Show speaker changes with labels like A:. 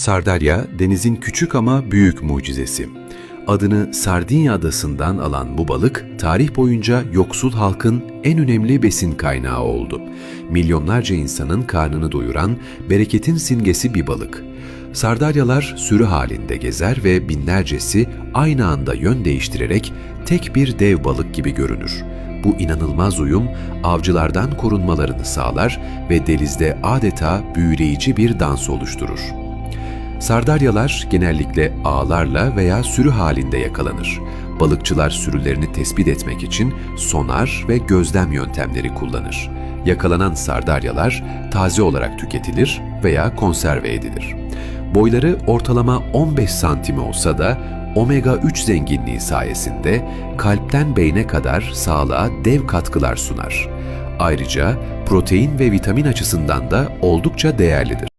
A: Sardalya, denizin küçük ama büyük mucizesi. Adını Sardinya adasından alan bu balık, tarih boyunca yoksul halkın en önemli besin kaynağı oldu. Milyonlarca insanın karnını doyuran, bereketin simgesi bir balık. Sardalyalar sürü halinde gezer ve binlercesi aynı anda yön değiştirerek tek bir dev balık gibi görünür. Bu inanılmaz uyum avcılardan korunmalarını sağlar ve denizde adeta büyüleyici bir dans oluşturur. Sardalyalar genellikle ağlarla veya sürü halinde yakalanır. Balıkçılar sürülerini tespit etmek için sonar ve gözlem yöntemleri kullanır. Yakalanan sardalyalar taze olarak tüketilir veya konserve edilir. Boyları ortalama 15 santim olsa da omega 3 zenginliği sayesinde kalpten beyne kadar sağlığa dev katkılar sunar. Ayrıca protein ve vitamin açısından da oldukça değerlidir.